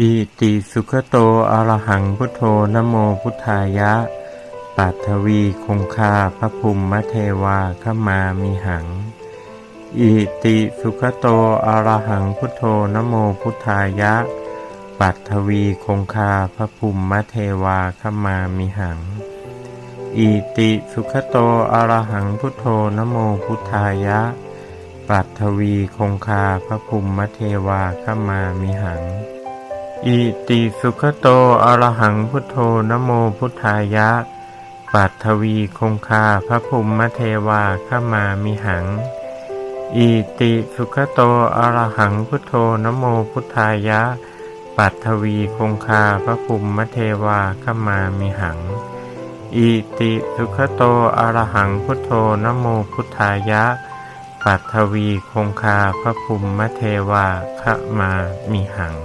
อิติสุขโตอระหังพุทโธนโมพุทธายะ ปัทวีคงคาพระภูมิเทวาขมามิหัง อิติสุขโตอระหังพุทโธนโมพุทธายะ ปัทวีคงคาพระภูมิเทวาขมามิหัง อิติสุขโตอระหังพุทโธนโมพุทธายะ ปัทวีคงคาพระภูมิเทวาขมามิหัง อิติสุขโตอระหังพุทโธนโมพุทธายะ ปัทวีคงคาพระภูมิเทวาขมามิหัง อิติสุขโตอระหังพุทโธนโมพุทธายะ ปัทวีคงคาพระภูมิเทวาขมามิหัง อิติสุขโตอระหังพุทโธนโมพุทธายะ ปัทวีคงคาพระภูมิเทวาขมามิหัง